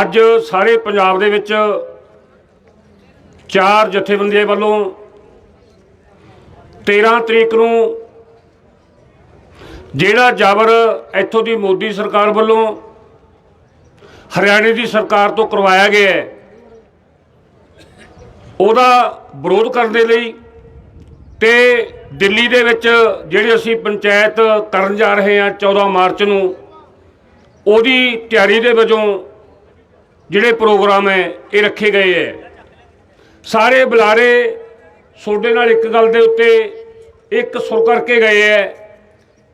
ਅੱਜ ਸਾਰੇ ਪੰਜਾਬ ਦੇ ਵਿੱਚ ਚਾਰ ਜਥੇਬੰਦੀਆਂ ਵੱਲੋਂ 13 ਤਰੀਕ ਨੂੰ ਜਿਹੜਾ ਜਾਬਰ ਇੱਥੋਂ ਦੀ ਮੋਦੀ ਸਰਕਾਰ ਵੱਲੋਂ ਹਰਿਆਣੇ ਦੀ ਸਰਕਾਰ ਤੋਂ ਕਰਵਾਇਆ ਗਿਆ ਹੈ, ਉਹਦਾ ਵਿਰੋਧ ਕਰਨ ਦੇ ਲਈ ਤੇ ਦਿੱਲੀ ਦੇ ਵਿੱਚ ਜਿਹੜੀ ਅਸੀਂ ਪੰਚਾਇਤ ਕਰਨ ਜਾ ਰਹੇ ਹਾਂ 14 ਮਾਰਚ ਨੂੰ, ਉਹਦੀ ਤਿਆਰੀ ਦੇ ਵਜੋਂ ਜਿਹੜੇ ਪ੍ਰੋਗਰਾਮ ਹੈ, ਇਹ ਰੱਖੇ ਗਏ ਹੈ। ਸਾਰੇ ਬੁਲਾਰੇ ਤੁਹਾਡੇ ਨਾਲ ਇੱਕ ਗੱਲ ਦੇ ਉੱਤੇ ਇੱਕ ਸੁਰ ਕਰਕੇ ਗਏ ਹੈ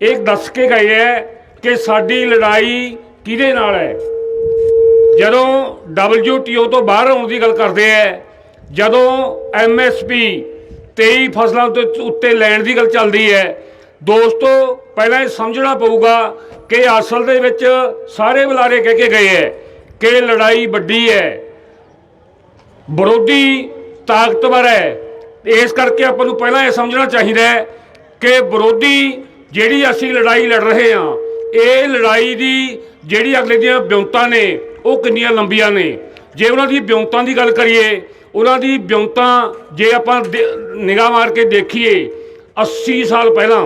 ਇਹ ਦੱਸ ਕੇ ਗਏ ਹੈ ਕਿ ਸਾਡੀ ਲੜਾਈ ਕਿਹਦੇ ਨਾਲ ਹੈ। ਜਦੋਂ WTO ਤੋਂ ਬਾਹਰ ਆਉਣ ਦੀ ਗੱਲ ਕਰਦੇ ਹੈ, ਜਦੋਂ MSP 23 ਫਸਲਾਂ ਦੇ ਉੱਤੇ ਲੈਣ ਦੀ ਗੱਲ ਚੱਲਦੀ ਹੈ, ਦੋਸਤੋ, ਪਹਿਲਾਂ ਇਹ ਸਮਝਣਾ ਪਊਗਾ ਕਿ ਅਸਲ ਦੇ ਵਿੱਚ ਸਾਰੇ ਬੁਲਾਰੇ ਕਹਿ ਕੇ ਗਏ ਹੈ ਕਿ ਲੜਾਈ ਵੱਡੀ ਹੈ। ਵਿਰੋਧੀ ਤਾਕਤਵਰ ਹੈ। ਇਸ ਕਰਕੇ ਆਪਾਂ ਨੂੰ ਪਹਿਲਾਂ ਇਹ ਸਮਝਣਾ ਚਾਹੀਦਾ ਹੈ ਕਿ ਵਿਰੋਧੀ ਜਿਹੜੀ ਅਸੀਂ ਲੜਾਈ ਲੜ ਰਹੇ ਹਾਂ, ਇਹ ਲੜਾਈ ਦੀ ਜਿਹੜੀ ਅਗਲੇ ਦੀਆਂ ਵਿਉਂਤਾਂ ਨੇ, ਉਹ ਕਿੰਨੀਆਂ ਲੰਬੀਆਂ ਨੇ। ਜੇ ਉਹਨਾਂ ਦੀ ਵਿਉਂਤਾਂ ਦੀ ਗੱਲ ਕਰੀਏ, ਉਹਨਾਂ ਦੀ ਵਿਉਂਤਾਂ ਜੇ ਆਪਾਂ ਨਿਗਾਹ ਮਾਰ ਕੇ ਦੇਖੀਏ 80 ਸਾਲ ਪਹਿਲਾਂ,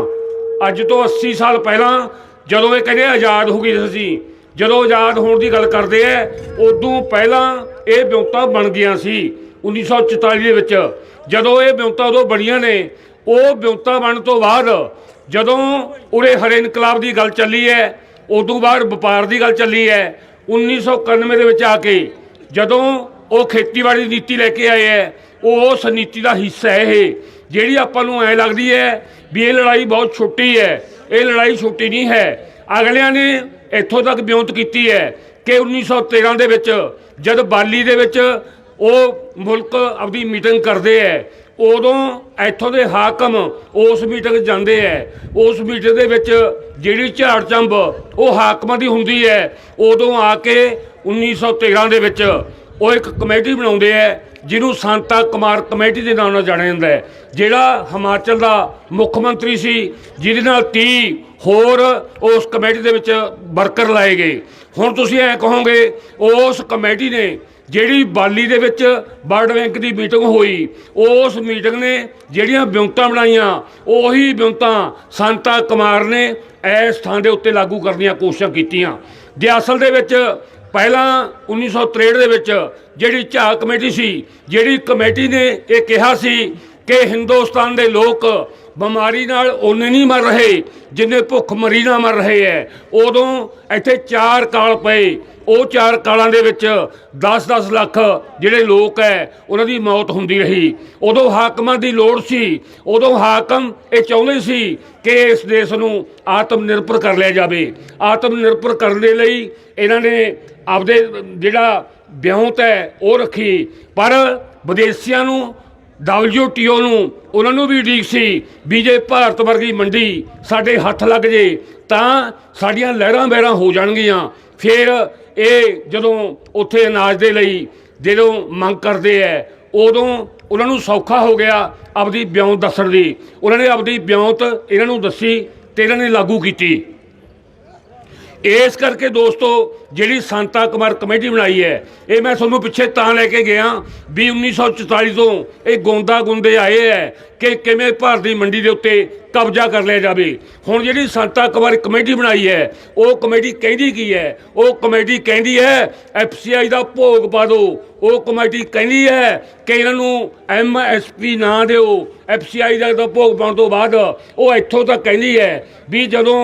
ਅੱਜ ਤੋਂ 80 ਸਾਲ ਪਹਿਲਾਂ ਜਦੋਂ ਇਹ ਕਹਿੰਦੇ ਆਜ਼ਾਦ ਹੋ ਗਈ ਸੀ ਜਦੋਂ ਆਜ਼ਾਦ ਹੋਣ ਦੀ ਗੱਲ ਕਰਦੇ ਐ, ਉਦੋਂ ਪਹਿਲਾਂ ਇਹ ਵਿਉਂਤਾਂ ਬਣ ਗਈਆਂ ਸੀ 1944 ਦੇ ਵਿੱਚ। ਜਦੋਂ ਇਹ ਵਿਉਂਤਾਂ ਉਦੋਂ ਬਣੀਆਂ ਨੇ, ਉਹ ਵਿਉਂਤਾਂ ਬਣਨ ਤੋਂ ਬਾਅਦ ਜਦੋਂ ਉਰੇ ਹਰੇ ਇਨਕਲਾਬ ਦੀ ਗੱਲ ਚੱਲੀ ਹੈ ਉਦੋਂ ਬਾਅਦ ਵਪਾਰ ਦੀ ਗੱਲ ਚੱਲੀ ਹੈ 1991 ਦੇ ਵਿੱਚ ਆ ਕੇ ਜਦੋਂ ਉਹ ਖੇਤੀਬਾੜੀ ਦੀ ਨੀਤੀ ਲੈ ਕੇ ਆਏ ਹੈ ਉਹ ਉਸ ਨੀਤੀ ਦਾ ਹਿੱਸਾ ਹੈ ਇਹ, ਜਿਹੜੀ ਆਪਾਂ ਨੂੰ ਐ ਲੱਗਦੀ ਹੈ ਵੀ ਇਹ ਲੜਾਈ ਬਹੁਤ ਛੋਟੀ ਹੈ ਇਹ ਲੜਾਈ ਛੋਟੀ ਨਹੀਂ ਹੈ। ਅਗਲਿਆਂ ਨੇ ਇੱਥੋਂ ਤੱਕ ਬਿਉਂਤ ਕੀਤੀ ਹੈ ਕਿ 1913 ਦੇ ਵਿੱਚ ਜਦ ਬਾਲੀ ਦੇ ਵਿੱਚ ਉਹ ਮੁਲਕ ਆਪਣੀ ਮੀਟਿੰਗ ਕਰਦੇ ਹੈ, ਉਦੋਂ ਇੱਥੋਂ ਦੇ ਹਾਕਮ ਉਸ ਮੀਟਿੰਗ ਜਾਂਦੇ ਹੈ। ਉਸ ਮੀਟਿੰਗ ਦੇ ਵਿੱਚ ਜਿਹੜੀ ਝਾੜ ਚੰਬ ਉਹ ਹਾਕਮਾਂ ਦੀ ਹੁੰਦੀ ਹੈ, ਉਦੋਂ ਆ ਕੇ 1913 ਦੇ ਵਿੱਚ ਉਹ ਇੱਕ ਕਮੇਟੀ ਬਣਾਉਂਦੇ ਹੈ, ਜਿਹਨੂੰ ਸੰਤਾ ਕੁਮਾਰ ਕਮੇਟੀ ਦੇ ਨਾਮ ਨਾਲ ਜਾਣਿਆ ਜਾਂਦਾ ਹੈ, ਜਿਹੜਾ ਹਿਮਾਚਲ ਦਾ ਮੁੱਖ ਮੰਤਰੀ ਸੀ, ਜਿਹਦੇ ਨਾਲ 30 ਹੋਰ ਉਸ ਕਮੇਟੀ ਦੇ ਵਿੱਚ ਵਰਕਰ ਲਾਏ ਗਏ। ਹੁਣ ਤੁਸੀਂ ਐ ਕਹੋਗੇ, ਉਸ ਕਮੇਟੀ ਨੇ ਜਿਹੜੀ ਬਾਲੀ ਦੇ ਵਿੱਚ ਵਰਲਡ ਬੈਂਕ ਦੀ ਮੀਟਿੰਗ ਹੋਈ, ਉਸ ਮੀਟਿੰਗ ਨੇ ਜਿਹੜੀਆਂ ਬਿਉਂਤਾਂ ਬਣਾਈਆਂ, ਉਹੀ ਬਿਉਂਤਾਂ ਸੰਤਾ ਕੁਮਾਰ ਨੇ ਇਸ ਥਾਂ ਦੇ ਉੱਤੇ ਲਾਗੂ ਕਰਨ ਦੀਆਂ ਕੋਸ਼ਿਸ਼ਾਂ ਕੀਤੀਆਂ। ਜੇ ਅਸਲ ਦੇ ਵਿੱਚ ਪਹਿਲਾਂ 1963 ਦੇ ਵਿੱਚ ਜਿਹੜੀ ਝਾਕ ਕਮੇਟੀ ਸੀ, ਜਿਹੜੀ ਕਮੇਟੀ ਨੇ ਇਹ ਕਿਹਾ ਸੀ ਕਿ ਹਿੰਦੁਸਤਾਨ ਦੇ ਲੋਕ ਬਿਮਾਰੀ ਨਾਲ ਉਹਨੇ ਨਹੀਂ ਮਰ ਰਹੇ, ਜਿੰਨੇ ਭੁੱਖ ਮਰੀ ਨਾਲ ਮਰ ਰਹੇ ਐ। ਉਦੋਂ ਇੱਥੇ ਚਾਰ ਕਾਲ ਪਏ। ਉਹ ਚਾਰ ਕਾਲਾਂ ਦੇ ਵਿੱਚ 10-10 ਲੱਖ ਜਿਹੜੇ ਲੋਕ ਐ, ਉਹਨਾਂ ਦੀ ਮੌਤ ਹੁੰਦੀ ਰਹੀ। ਉਦੋਂ ਹਾਕਮਾਂ ਦੀ ਲੋੜ ਸੀ। ਉਦੋਂ ਹਾਕਮ ਇਹ ਚਾਹੁੰਦੇ ਸੀ ਕਿ ਇਸ ਦੇਸ਼ ਨੂੰ ਆਤਮ ਨਿਰਭਰ ਕਰ ਲਿਆ ਜਾਵੇ। ਆਤਮ ਨਿਰਭਰ ਕਰਨ ਦੇ ਲਈ ਇਹਨਾਂ ਨੇ ਆਪਦੇ ਜਿਹੜਾ ਵਿਉਂਤ ਹੈ ਉਹ ਰੱਖੀ। ਪਰ ਵਿਦੇਸ਼ੀਆਂ ਨੂੰ WTO ਨੂੰ, ਉਹਨਾਂ ਨੂੰ ਵੀ ਉਡੀਕ ਸੀ। ਵੀ ਜੇ ਭਾਰਤ ਵਰਗੀ ਮੰਡੀ ਸਾਡੇ ਹੱਥ ਲੱਗ ਜੇ, ਤਾਂ ਸਾਡੀਆਂ ਲਹਿਰਾਂ ਬਹਿਰਾਂ ਹੋ ਜਾਣਗੀਆਂ। ਫਿਰ ਇਹ ਜਦੋਂ ਉੱਥੇ ਅਨਾਜ ਦੇ ਲਈ ਜਦੋਂ ਮੰਗ ਕਰਦੇ ਐ, ਉਦੋਂ ਉਹਨਾਂ ਨੂੰ ਸੌਖਾ ਹੋ ਗਿਆ ਆਪਦੀ ਵਿਉਂਤ ਦੱਸਣ ਦੀ। ਉਹਨਾਂ ਨੇ ਆਪਦੀ ਵਿਉਂਤ ਇਹਨਾਂ ਨੂੰ ਦੱਸੀ ਤੇ ਇਹਨਾਂ ਨੇ ਲਾਗੂ ਕੀਤੀ। ਇਸ ਕਰਕੇ ਦੋਸਤੋ ਜਿਹੜੀ ਸੰਤਾ ਕੁਮਾਰ ਕਮੇਟੀ ਬਣਾਈ ਹੈ, ਇਹ ਮੈਂ ਤੁਹਾਨੂੰ ਪਿੱਛੇ ਤਾਂ ਲੈ ਕੇ ਗਿਆ ਵੀ 1944 ਤੋਂ ਇਹ ਗੋਂਦਾ ਗੁੰਦੇ ਆਏ ਹੈ ਕਿ ਕਿਵੇਂ ਭਾਰਤੀ ਮੰਡੀ ਦੇ ਉੱਤੇ ਕਬਜ਼ਾ ਕਰ ਲਿਆ ਜਾਵੇ। ਹੁਣ ਜਿਹੜੀ ਸੰਤਾ ਕੁਮਾਰ ਕਮੇਟੀ ਬਣਾਈ ਹੈ, ਉਹ ਕਮੇਟੀ ਕਹਿੰਦੀ ਕੀ ਹੈ? ਉਹ ਕਮੇਟੀ ਕਹਿੰਦੀ ਹੈ ਐਫਸੀਆਈ ਦਾ ਭੋਗ ਪਾ ਦਿਓ। ਉਹ ਕਮੇਟੀ ਕਹਿੰਦੀ ਹੈ ਕਿ ਇਹਨਾਂ ਨੂੰ ਐਮਐਸਪੀ ਨਾ ਦਿਓ। ਐਫਸੀਆਈ ਦਾ ਭੋਗ ਪਾਉਣ ਤੋਂ ਬਾਅਦ ਉਹ ਇੱਥੋਂ ਤੱਕ ਕਹਿੰਦੀ ਹੈ ਵੀ ਜਦੋਂ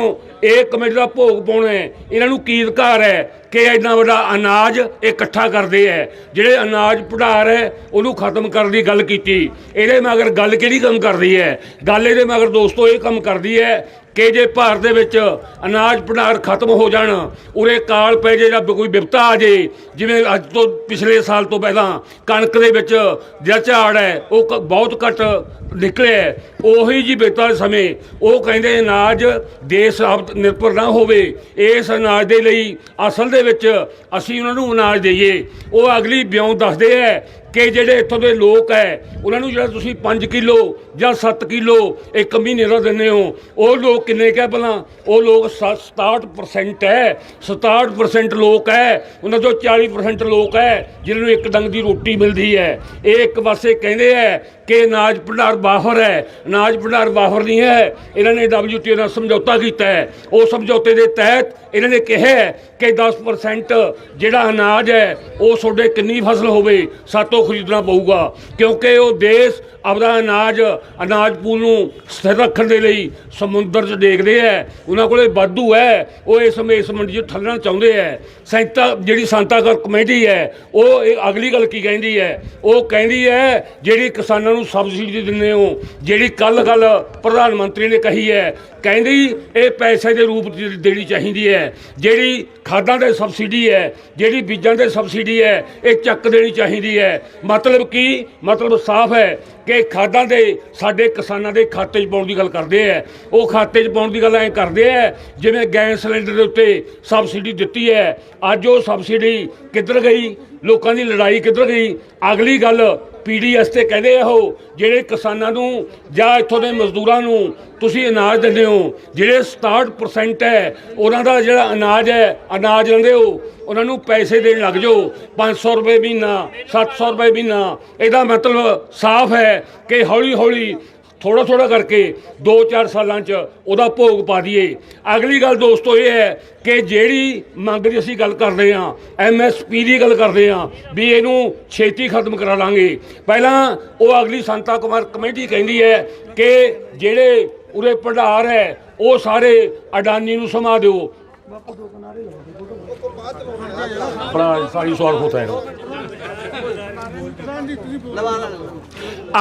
ਇਹ ਕਮੇਟੀ ਦਾ ਭੋਗ ਪਾਉਣਾ ਇਹਨਾਂ ਨੂੰ ਕੀ ਅਧਿਕਾਰ ਹੈ? ਕਿ ਇੰਨਾ ਵੱਡਾ ਅਨਾਜ ਇਕੱਠਾ ਕਰਦੇ ਐ। ਜਿਹੜੇ ਅਨਾਜ ਭੰਡਾਰ ਹੈ ਉਹਨੂੰ ਖਤਮ ਕਰਨ ਦੀ ਗੱਲ ਕੀਤੀ। ਇਹਦੇ ਮਗਰ ਗੱਲ ਕਿਹੜੀ ਕੰਮ ਕਰਦੀ ਹੈ ਗੱਲ ਇਹਦੇ ਮਗਰ ਦੋਸਤੋ ਇਹ ਕੰਮ ਕਰਦੀ ਹੈ ਕਿ ਜੇ ਭਾਰਤ ਦੇ ਵਿੱਚ ਅਨਾਜ ਭੰਡਾਰ ਖਤਮ ਹੋ ਜਾਣ, ਉਰੇ ਕਾਲ ਪੈ ਜੇ ਜਾਂ ਕੋਈ ਵਿਪਤਾ ਆ ਜੇ, ਜਿਵੇਂ ਅੱਜ ਤੋਂ ਪਿਛਲੇ ਸਾਲ ਤੋਂ ਪਹਿਲਾਂ ਕਣਕ ਦੇ ਵਿੱਚ ਜਿਹੜਾ ਝਾੜ ਹੈ, ਉਹ ਕ- ਬਹੁਤ ਘੱਟ ਨਿਕਲਿਆ ਉਹੀ ਜੀ ਵਿਪਤਾ ਦੇ ਸਮੇਂ ਉਹ ਕਹਿੰਦੇ ਅਨਾਜ ਦੇਸ਼ ਆਪ ਨਿਰਭਰ ਨਾ ਹੋਵੇ। ਇਸ ਅਨਾਜ ਦੇ ਲਈ ਅਸਲ ਦੇ ਵਿੱਚ ਅਸੀਂ ਉਹਨਾਂ ਨੂੰ ਅਨਾਜ ਦਈਏ। ਉਹ ਅਗਲੀ ਬਿਉਂ ਦੱਸਦੇ ਹੈ ਕਿ ਜਿਹੜੇ ਇੱਥੋਂ ਦੇ ਲੋਕ ਹੈ ਉਹਨਾਂ ਨੂੰ ਜਿਹੜਾ ਤੁਸੀਂ 5 ਕਿਲੋ ਜਾਂ 7 ਕਿਲੋ ਇੱਕ ਮਹੀਨੇ ਦਾ ਦਿੰਦੇ ਹੋ, ਉਹ ਲੋਕ ਕਿੰਨੇ ਕਹਿ ਭਲਾ? ਉਹ ਲੋਕ ਸ- 67% ਹੈ 67% ਲੋਕ ਹੈ ਉਹਨਾਂ ਚੋਂ 40% ਲੋਕ ਹੈ ਜਿਨ੍ਹਾਂ ਨੂੰ ਇੱਕ ਡੰਗ ਦੀ ਰੋਟੀ ਮਿਲਦੀ ਹੈ ਇਹ ਇੱਕ ਪਾਸੇ ਕਹਿੰਦੇ ਹੈ ਕਿ ਅਨਾਜ ਭੰਡਾਰ ਬਾਹਰ ਹੈ ਅਨਾਜ ਭੰਡਾਰ ਬਾਹਰ ਨਹੀਂ ਹੈ ਇਹਨਾਂ ਨੇ WTO ਨਾਲ ਸਮਝੌਤਾ ਕੀਤਾ ਹੈ ਉਹ ਸਮਝੌਤੇ ਦੇ ਤਹਿਤ ਇਹਨਾਂ ਨੇ ਕਿਹਾ ਹੈ ਕਿ 10% ਜਿਹੜਾ ਅਨਾਜ ਹੈ ਉਹ ਤੁਹਾਡੇ ਕਿੰਨੀ ਫਸਲ ਹੋਵੇ? ਸਾਤੋਂ ਖਰੀਦਣਾ ਪਊਗਾ? ਕਿਉਂਕਿ ਉਹ ਦੇਸ਼ ਆਪਦਾ ਅਨਾਜ ਅਨਾਜ ਪੂਲ ਨੂੰ ਸਥਿਰ ਰੱਖਣ ਦੇ ਲਈ ਸਮੁੰਦਰ 'ਚ ਦੇਖਦੇ ਹੈ ਉਹਨਾਂ ਕੋਲੇ ਵਾਧੂ ਹੈ ਉਹ ਇਸ ਸਮੇਂ ਇਸ ਮੰਡੀ 'ਚ ਠੱਲਣਾ ਚਾਹੁੰਦੇ ਹੈ ਸੈਂਤਾ ਜਿਹੜੀ ਸੰਤਾਗਰ ਕਮੇਟੀ ਹੈ ਉਹ ਇਹ ਅਗਲੀ ਗੱਲ ਕੀ ਕਹਿੰਦੀ ਹੈ ਉਹ ਕਹਿੰਦੀ ਹੈ ਜਿਹੜੀ ਕਿਸਾਨਾਂ ਨੂੰ ਸਬਸਿਡੀ ਦਿੰਦੇ ਹੋ, ਜਿਹੜੀ ਕੱਲ ਗੱਲ ਪ੍ਰਧਾਨ ਮੰਤਰੀ ਨੇ ਕਹੀ ਹੈ ਕਹਿੰਦੀ ਇਹ ਪੈਸੇ ਦੇ ਰੂਪ 'ਚ ਦੇਣੀ ਚਾਹੀਦੀ ਹੈ ਜਿਹੜੀ ਖਾਦਾਂ ਦੇ ਸਬਸਿਡੀ ਹੈ ਜਿਹੜੀ ਬੀਜਾਂ ਦੇ ਸਬਸਿਡੀ ਹੈ ਇਹ ਚੱਕ ਦੇਣੀ ਚਾਹੀਦੀ ਹੈ ਮਤਲਬ ਕੀ? ਮਤਲਬ ਸਾਫ਼ ਹੈ ਕਿ ਖਾਦਾਂ ਦੇ ਸਾਡੇ ਕਿਸਾਨਾਂ ਦੇ ਖਾਤੇ 'ਚ ਪਾਉਣ ਦੀ ਗੱਲ ਕਰਦੇ ਆ। ਉਹ ਖਾਤੇ 'ਚ ਪਾਉਣ ਦੀ ਗੱਲ ਐ ਕਰਦੇ ਆ, ਜਿਵੇਂ ਗੈਸ ਸਿਲੰਡਰ ਦੇ ਉੱਤੇ ਸਬਸਿਡੀ ਦਿੱਤੀ ਹੈ। ਅੱਜ ਉਹ ਸਬਸਿਡੀ ਕਿੱਧਰ ਗਈ? ਲੋਕਾਂ ਦੀ ਲੜਾਈ ਕਿੱਧਰ ਗਈ? ਅਗਲੀ ਗੱਲ ਪੀਡੀਐਸ ਤੇ ਕਹਿੰਦੇ ਆ ਉਹ, ਜਿਹੜੇ ਕਿਸਾਨਾਂ ਨੂੰ ਜਾਂ ਇੱਥੋਂ ਦੇ ਮਜ਼ਦੂਰਾਂ ਨੂੰ ਤੁਸੀਂ ਅਨਾਜ ਦਿੰਦੇ ਹੋ, ਜਿਹੜੇ 67% ਹੈ, ਉਹਨਾਂ ਦਾ ਜਿਹੜਾ ਅਨਾਜ ਹੈ, ਅਨਾਜ ਲੈਂਦੇ ਹੋ, ਉਹਨਾਂ ਨੂੰ ਪੈਸੇ ਦੇਣ ਲੱਗ ਜਾਓ 500 ਰੁਪਏ ਮਹੀਨਾ 700 ਰੁਪਏ ਮਹੀਨਾ। ਇਹਦਾ ਮਤਲਬ ਸਾਫ਼ ਹੈ ਕਿ ਹੌਲੀ ਹੌਲੀ ਥੋੜਾ ਥੋੜਾ ਕਰਕੇ 2-4 ਸਾਲਾਂ 'ਚ ਉਹਦਾ ਭੋਗ ਪਾ ਦਈਏ। ਅਗਲੀ ਗੱਲ ਦੋਸਤੋ ਇਹ ਹੈ ਕਿ ਜਿਹੜੀ ਮੰਗ ਦੀ ਅਸੀਂ ਗੱਲ ਕਰਦੇ ਹਾਂ ਐਮਐਸਪੀ ਦੀ ਗੱਲ ਕਰਦੇ ਹਾਂ ਵੀ ਇਹਨੂੰ ਛੇਤੀ ਖਤਮ ਕਰਾ ਲਾਂਗੇ। ਪਹਿਲਾਂ ਉਹ ਅਗਲੀ ਸੰਤਾ ਕੁਮਾਰ ਕਮੇਟੀ ਕਹਿੰਦੀ ਹੈ ਕਿ ਜਿਹੜੇ ਉਰੇ ਭੰਡਾਰ ਹੈ ਉਹ ਸਾਰੇ ਅਡਾਨੀ ਨੂੰ ਸਮਾ ਦਿਓ। ਬੜਾ ਸਾਰੀ ਸਵਾਲ ਹੋਤਾ ਹੈ।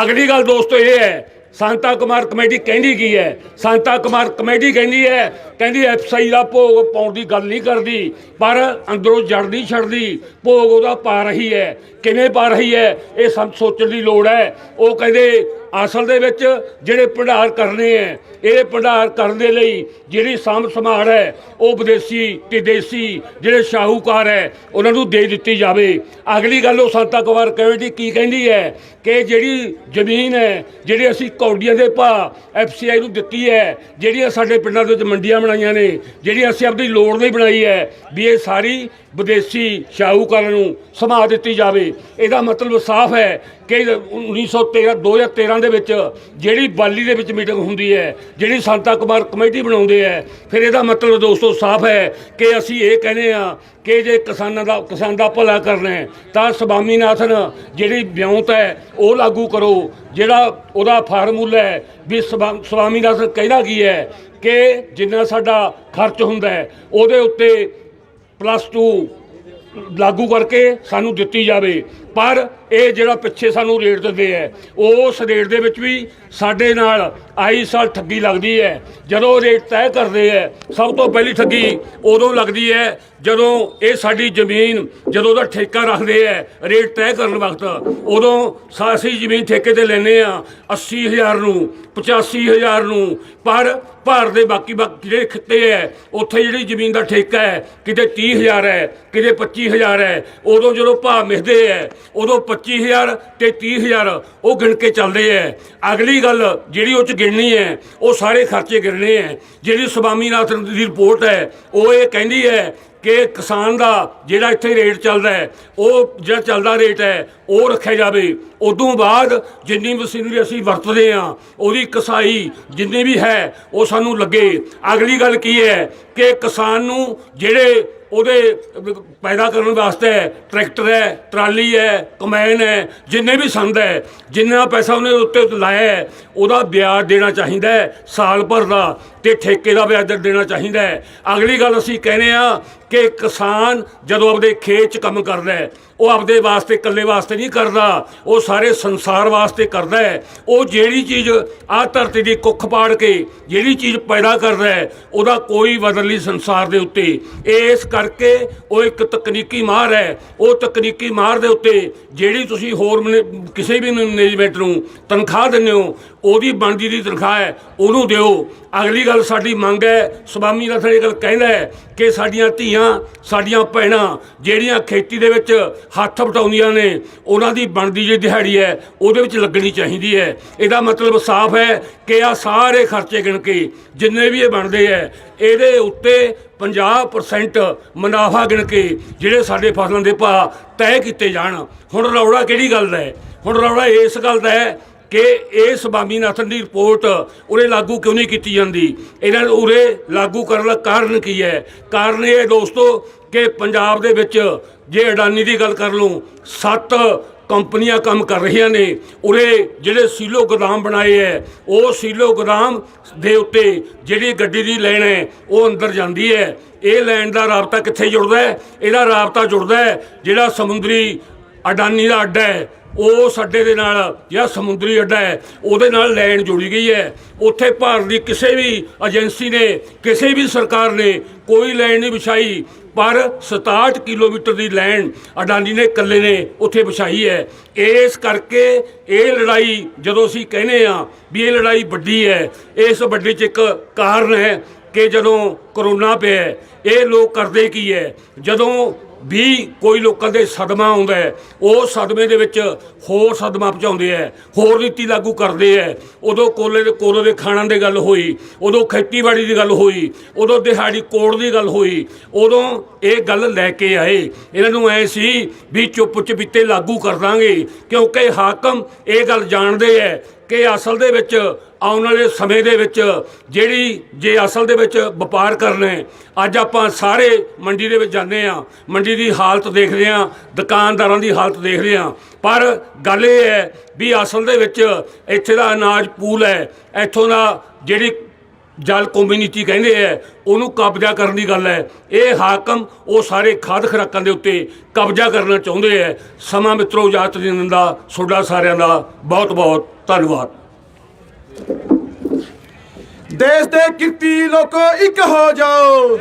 ਅਗਲੀ ਗੱਲ ਦੋਸਤੋ ਇਹ ਹੈ ਸੰਤਾ ਕੁਮਾਰ ਕਮੇਟੀ ਕਹਿੰਦੀ ਕੀ ਹੈ? ਸੰਤਾ ਕੁਮਾਰ ਕਮੇਟੀ ਕਹਿੰਦੀ ਹੈ, ਕਹਿੰਦੀ ਐਫਸਆਈ ਦਾ ਭੋਗ ਪਾਉਣ ਦੀ ਗੱਲ ਨਹੀਂ ਕਰਦੀ, ਪਰ ਅੰਦਰੋਂ ਜੜ ਨਹੀਂ ਛੱਡਦੀ, ਭੋਗ ਉਹਦਾ ਪਾ ਰਹੀ ਹੈ। ਕਿਵੇਂ ਪਾ ਰਹੀ ਹੈ? ਇਹ ਸਭ ਸੋਚਣ ਦੀ ਲੋੜ ਹੈ। ਉਹ ਕਹਿੰਦੇ ਅਸਲ ਦੇ ਵਿੱਚ ਜਿਹੜੇ ਭੰਡਾਰ ਕਰਨੇ ਹੈ ਇਹ ਭੰਡਾਰ ਕਰਨ ਦੇ ਲਈ ਜਿਹੜੀ ਸਾਂਭ ਸੰਭਾਲ ਹੈ, ਉਹ ਵਿਦੇਸ਼ੀ ਤੇ ਦੇਸੀ ਜਿਹੜੇ ਸ਼ਾਹੂਕਾਰ ਹੈ, ਉਹਨਾਂ ਨੂੰ ਦੇ ਦਿੱਤੀ ਜਾਵੇ। ਅਗਲੀ ਗੱਲ ਉਹ ਸੰਤਾ ਕੁਮਾਰ ਕਮੇਟੀ ਕੀ ਕਹਿੰਦੀ ਹੈ ਕਿ ਜਿਹੜੀ ਜ਼ਮੀਨ ਹੈ, ਜਿਹੜੀ ਅਸੀਂ ਕੌਡੀਆਂ ਦੇ ਭਾਅ ਐਫਸੀਆਈ ਨੂੰ ਦਿੱਤੀ ਹੈ, ਜਿਹੜੀਆਂ ਸਾਡੇ ਪਿੰਡਾਂ ਦੇ ਵਿੱਚ ਮੰਡੀਆਂ ਬਣਾਈਆਂ ਨੇ ਜਿਹੜੀ ਅਸੀਂ ਆਪਣੀ ਲੋੜ ਨਹੀਂ ਬਣਾਈ ਹੈ, ਵੀ ਇਹ ਸਾਰੀ ਵਿਦੇਸ਼ੀ ਸ਼ਾਹੂਕਾਰਾਂ ਨੂੰ ਸਮਾ ਦਿੱਤੀ ਜਾਵੇ। ਇਹਦਾ ਮਤਲਬ ਸਾਫ਼ ਹੈ ਕਿ 1913 2013 ਦੇ ਵਿੱਚ ਜਿਹੜੀ ਬਾਲੀ ਦੇ ਵਿੱਚ ਮੀਟਿੰਗ ਹੁੰਦੀ ਹੈ, ਜਿਹੜੀ ਸੰਤਾ ਕੁਮਾਰ ਕਮੇਟੀ ਬਣਾਉਂਦੇ ਹੈ, ਫਿਰ ਇਹਦਾ ਮਤਲਬ ਦੋਸਤੋ ਸਾਫ਼ ਹੈ ਕਿ ਅਸੀਂ ਇਹ ਕਹਿੰਦੇ ਆ ਕਿ ਜੇ ਕਿਸਾਨਾਂ ਦਾ ਕਿਸਾਨ ਦਾ ਭਲਾ ਕਰਨਾ ਹੈ, ਤਾਂ ਸਵਾਮੀਨਾਥਨ ਜਿਹੜੀ ਵਿਉਂਤ ਹੈ, ਉਹ ਲਾਗੂ ਕਰੋ, ਜਿਹੜਾ ਉਹਦਾ ਫਾਰਮੂਲਾ ਹੈ ਵੀ ਸਵਾ- ਸਵਾਮੀਨਾਥਨ ਕਹਿੰਦਾ ਕੀ ਹੈ ਕਿ ਜਿੰਨਾ ਸਾਡਾ ਖਰਚ ਹੁੰਦਾ ਹੈ, ਉਹਦੇ ਉੱਤੇ ਪਲੱਸ 2 ਲਾਗੂ ਕਰਕੇ ਸਾਨੂੰ ਦਿੱਤੀ ਜਾਵੇ। ਪਰ ਇਹ ਜਿਹੜਾ ਪਿੱਛੇ ਸਾਨੂੰ ਰੇਟ ਦਿੰਦੇ ਹੈ ਉਸ ਰੇਟ ਦੇ ਵਿੱਚ ਵੀ ਸਾਡੇ ਨਾਲ ਆਈ ਸਾਲ ਠੱਗੀ ਲੱਗਦੀ ਹੈ। ਜਦੋਂ ਰੇਟ ਤੈਅ ਕਰਦੇ ਹੈ ਸਭ ਤੋਂ ਪਹਿਲੀ ਠੱਗੀ ਉਦੋਂ ਲੱਗਦੀ ਹੈ ਜਦੋਂ ਇਹ ਸਾਡੀ ਜ਼ਮੀਨ, ਜਦੋਂ ਉਹਦਾ ਠੇਕਾ ਰੱਖਦੇ ਹੈ ਰੇਟ ਤੈਅ ਕਰਨ ਵਕਤ। ਉਦੋਂ ਸਾ- ਅਸੀਂ ਜ਼ਮੀਨ ਠੇਕੇ ਤੇ ਲੈਨੇ ਆ 80000 ਨੂੰ 85000 ਨੂੰ, ਪਰ ਭਾਰਤ ਦੇ ਬਾਕੀ ਬਾਕੀ ਜਿਹੜੇ ਖਿੱਤੇ ਹੈ ਉੱਥੇ ਜਿਹੜੀ ਜ਼ਮੀਨ ਦਾ ਠੇਕਾ ਹੈ, ਕਿਤੇ 30000 ਹੈ, ਕਿਤੇ 25000 ਹੈ, ਉਦੋਂ ਜਦੋਂ ਭਾਅ ਮਿਲਦੇ ਹੈ ਉਦੋਂ 25000 ਤੇ 30000 ਉਹ ਗਿਣ ਕੇ ਚੱਲਦੇ ਹੈ ਅਗਲੀ ਗੱਲ ਜਿਹੜੀ ਉਹ ਚ ਗਿਣਨੀ ਹੈ ਉਹ ਸਾਰੇ ਖਰਚੇ ਗਿਣਨੇ ਹੈ ਜਿਹੜੀ ਸਵਾਮੀਨਾਥਨ ਦੀ ਰਿਪੋਰਟ ਹੈ ਉਹ ਇਹ ਕਹਿੰਦੀ ਹੈ ਕਿ ਕਿਸਾਨ ਦਾ ਜਿਹੜਾ ਇੱਥੇ ਰੇਟ ਚੱਲਦਾ ਹੈ ਉਹ ਜਿਹੜਾ ਚੱਲਦਾ ਰੇਟ ਹੈ ਉਹ ਰੱਖਿਆ ਜਾਵੇ। ਉਦੋਂ ਬਾਅਦ ਜਿੰਨੀ ਮਸ਼ੀਨਰੀ ਅਸੀਂ ਵਰਤਦੇ ਆ, ਉਹਦੀ ਕਸਾਈ ਜਿੰਨੀ ਵੀ ਹੈ, ਉਹ ਸਾਨੂੰ ਲੱਗੇ। ਅਗਲੀ ਗੱਲ ਕੀ ਹੈ ਕਿ ਕਿਸਾਨ ਨੂੰ ਜਿਹੜੇ ਉਹਦੇ ਪੈਦਾ ਕਰਨ ਵਾਸਤੇ ਟਰੈਕਟਰ ਹੈ, ਟਰਾਲੀ ਹੈ, ਕਮੈਨ ਹੈ, ਜਿੰਨੇ ਵੀ ਸੰਦ ਹੈ, ਜਿੰਨਾ ਪੈਸਾ ਉਹਨੇ ਉੱਤੇ ਲਾਇਆ ਹੈ, ਉਹਦਾ ਵਿਆਜ ਦੇਣਾ ਚਾਹੀਦਾ ਹੈ, ਸਾਲ ਭਰ ਦਾ ਤੇ ਠੇਕੇ ਦਾ ਵਿਆਜ ਦੇਣਾ ਚਾਹੀਦਾ ਹੈ। ਅਗਲੀ ਗੱਲ ਅਸੀਂ ਕਹਿੰਦੇ ਆ ਕਿ ਕਿਸਾਨ ਜਦੋਂ ਆਪਦੇ ਖੇਤ 'ਚ ਕੰਮ ਕਰਦਾ ਹੈ ਉਹ ਆਪਦੇ ਵਾਸਤੇ, ਇਕੱਲੇ ਵਾਸਤੇ ਨਹੀਂ ਕਰਦਾ। ਉਹ ਸਾਰੇ ਸੰਸਾਰ ਵਾਸਤੇ ਕਰਦਾ ਹੈ। ਉਹ ਜਿਹੜੀ ਚੀਜ਼ ਆਹ ਧਰਤੀ ਦੀ ਕੁੱਖ ਪਾੜ ਕੇ ਜਿਹੜੀ ਚੀਜ਼ ਪੈਦਾ ਕਰਦਾ ਹੈ, ਉਹਦਾ ਕੋਈ ਬਦਲ ਨਹੀਂ ਸੰਸਾਰ ਦੇ ਉੱਤੇ। ਇਸ ਕਰਕੇ ਉਹ ਇੱਕ ਤਕਨੀਕੀ ਮਾਹਰ ਹੈ। ਉਹ ਤਕਨੀਕੀ ਮਾਹਰ ਦੇ ਉੱਤੇ ਜਿਹੜੀ ਤੁਸੀਂ ਹੋਰ ਮੈਨੇ- ਕਿਸੇ ਵੀ ਮੈਨੇਜਮੈਂਟ ਨੂੰ ਤਨਖਾਹ ਦਿੰਦੇ ਹੋ ਉਹਦੀ ਬਣਦੀ ਦੀ ਤਨਖਾਹ ਹੈ, ਉਹਨੂੰ ਦਿਓ। ਅਗਲੀ ਗੱਲ ਸਾਡੀ ਮੰਗ ਹੈ, ਸਵਾਮੀ ਨਾਥਨ ਇਹ ਗੱਲ ਕਹਿੰਦਾ ਹੈ ਕਿ ਸਾਡੀਆਂ ਧੀਆਂ, ਸਾਡੀਆਂ ਭੈਣਾਂ ਜਿਹੜੀਆਂ ਖੇਤੀ ਦੇ ਵਿੱਚ ਹੱਥ ਵਟਾਉਂਦੀਆਂ ਨੇ, ਉਹਨਾਂ ਦੀ ਬਣਦੀ ਜਿਹੜੀ ਦਿਹਾੜੀ ਹੈ, ਉਹਦੇ ਵਿੱਚ ਲੱਗਣੀ ਚਾਹੀਦੀ ਹੈ। ਇਹਦਾ ਮਤਲਬ ਸਾਫ਼ ਹੈ ਕਿ ਆ ਸਾਰੇ ਖਰਚੇ ਗਿਣ ਕੇ ਜਿੰਨੇ ਵੀ ਇਹ ਬਣਦੇ ਹੈ, ਇਹਦੇ ਉੱਤੇ 50% ਮੁਨਾਫਾ ਗਿਣ ਕੇ ਜਿਹੜੇ ਸਾਡੇ ਫਸਲਾਂ ਦੇ ਭਾਅ ਤੈਅ ਕੀਤੇ ਜਾਣ। ਹੁਣ ਰੌਲਾ ਕਿਹੜੀ ਗੱਲ ਦਾ ਹੈ? ਹੁਣ ਰੌਲਾ ਇਸ ਗੱਲ ਦਾ ਹੈ ਕਿ ਇਹ ਸਵਾਮੀਨਾਥਨ ਦੀ ਰਿਪੋਰਟ ਉਰੇ ਲਾਗੂ ਕਿਉਂ ਨਹੀਂ ਕੀਤੀ ਜਾਂਦੀ? ਇਹਨਾਂ ਨੂੰ ਉਰੇ ਲਾਗੂ ਕਰਨ ਦਾ ਕਾਰਨ ਕੀ ਹੈ? ਕਾਰਨ ਇਹ ਹੈ ਦੋਸਤੋ ਕਿ ਪੰਜਾਬ ਦੇ ਵਿੱਚ ਜੇ ਅਡਾਨੀ ਦੀ ਗੱਲ ਕਰ ਲੂੰ ਸੱਤ ਕੰਪਨੀਆਂ ਕੰਮ ਕਰ ਰਹੀਆਂ ਨੇ। ਉਰੇ ਜਿਹੜੇ ਸੀਲੋ ਗੋਦਾਮ ਬਣਾਏ ਹੈ, ਉਹ ਸੀਲੋ ਗੋਦਾਮ ਦੇ ਉੱਤੇ ਜਿਹੜੀ ਗੱਡੀ ਦੀ ਲੈਣ ਹੈ, ਉਹ ਅੰਦਰ ਜਾਂਦੀ ਹੈ। ਇਹ ਲੈਣ ਦਾ ਰਾਬਤਾ ਕਿੱਥੇ ਜੁੜਦਾ ਹੈ? ਇਹਦਾ ਰਾਬਤਾ ਜੁੜਦਾ ਹੈ ਜਿਹੜਾ ਸਮੁੰਦਰੀ ਅਡਾਨੀ ਦਾ ਅੱਡਾ ਹੈ। ਉਹ ਸਾਡੇ ਦੇ ਨਾਲ, ਜਿਹੜਾ ਸਮੁੰਦਰੀ ਅੱਡਾ ਹੈ, ਉਹਦੇ ਨਾਲ ਲਾਈਨ ਜੋੜੀ ਗਈ ਹੈ। ਉੱਥੇ ਭਾਰਤ ਦੀ ਕਿਸੇ ਵੀ ਏਜੰਸੀ ਨੇ, ਕਿਸੇ ਵੀ ਸਰਕਾਰ ਨੇ ਕੋਈ ਲਾਈਨ ਨਹੀਂ ਵਿਛਾਈ, ਪਰ 67 ਕਿਲੋਮੀਟਰ ਦੀ ਲਾਈਨ ਅਡਾਨੀ ਨੇ, ਇਕੱਲੇ ਨੇ ਉੱਥੇ ਵਿਛਾਈ ਹੈ। ਇਸ ਕਰਕੇ ਇਹ ਲੜਾਈ ਜਦੋਂ ਅਸੀਂ ਕਹਿੰਦੇ ਆ ਵੀ ਇਹ ਲੜਾਈ ਵੱਡੀ ਹੈ, ਇਸ ਵੱਡੀ ਚ ਇੱਕ ਕਾਰਨ ਹੈ ਕਿ ਜਦੋਂ ਕਰੋਨਾ ਪਿਆ ਇਹ ਲੋਕ ਕਰਦੇ ਕੀ ਹੈ? ਜਦੋਂ ਵੀ ਕੋਈ ਲੋਕਾਂ ਦੇ ਸਦਮਾ ਆਉਂਦਾ ਹੈ, ਉਹ ਸਦਮੇ ਦੇ ਵਿੱਚ ਹੋਰ ਸਦਮਾ ਪਹੁੰਚਾਉਂਦੇ ਹੈ, ਹੋਰ ਨੀਤੀ ਲਾਗੂ ਕਰਦੇ ਹੈ। ਉਦੋਂ ਕੋਲੇ ਦੇ ਕੋਲੇ ਦੇ ਖਾਣਾਂ ਦੀ ਗੱਲ ਹੋਈ, ਉਦੋਂ ਖੇਤੀਬਾੜੀ ਦੀ ਗੱਲ ਹੋਈ, ਉਦੋਂ ਦਿਹਾੜੀ ਕੋੜ ਦੀ ਗੱਲ ਹੋਈ, ਉਦੋਂ ਇਹ ਗੱਲ ਲੈ ਕੇ ਆਏ। ਇਹਨਾਂ ਨੂੰ ਐ ਸੀ ਵੀ ਚੁੱਪ ਚਪੀਤੇ ਲਾਗੂ ਕਰ ਦਾਂਗੇ, ਕਿਉਂਕਿ ਹਾਕਮ ਇਹ ਗੱਲ ਜਾਣਦੇ ਹੈ ਕਿ ਅਸਲ ਦੇ ਵਿੱਚ ਆਉਣ ਵਾਲੇ ਸਮੇਂ ਦੇ ਵਿੱਚ ਜਿਹੜੀ ਜੇ ਅਸਲ ਦੇ ਵਿੱਚ ਵਪਾਰ ਕਰਨਾ ਅੱਜ ਆਪਾਂ ਸਾਰੇ ਮੰਡੀ ਦੇ ਵਿੱਚ ਜਾਂਦੇ ਆ ਮੰਡੀ ਦੀ ਹਾਲਤ ਦੇਖਦੇ ਆ ਦੁਕਾਨਦਾਰਾਂ ਦੀ ਹਾਲਤ ਦੇਖਦੇ ਆ ਪਰ ਗੱਲ ਇਹ ਹੈ ਵੀ ਅਸਲ ਦੇ ਵਿੱਚ ਇੱਥੇ ਦਾ ਅਨਾਜ ਪੂਲ ਹੈ, ਇੱਥੋਂ ਦਾ ਜਿਹੜੀ ਜਲ ਕਮਿਊਨਿਟੀ ਕਹਿੰਦੇ ਐ ਉਹਨੂੰ ਕਬਜ਼ਾ ਕਰਨ ਦੀ ਗੱਲ ਹੈ। ਇਹ ਹਾਕਮ ਉਹ ਸਾਰੇ ਖਾਦ ਖਰਾਕਾਂ ਦੇ ਉੱਤੇ ਕਬਜ਼ਾ ਕਰਨਾ ਚਾਹੁੰਦੇ ਐ ਸਮਾਂ ਮਿੱਤਰੋ, ਇਜਾਜ਼ਤ ਦੇ ਦਿੰਦਾ ਤੁਹਾਡਾ ਸਾਰਿਆਂ ਦਾ ਬਹੁਤ ਬਹੁਤ ਧੰਨਵਾਦ। ਦੇਸ਼ ਦੇ ਕਿਰਤੀ ਲੋਕੋ ਇੱਕ ਹੋ ਜਾਓ।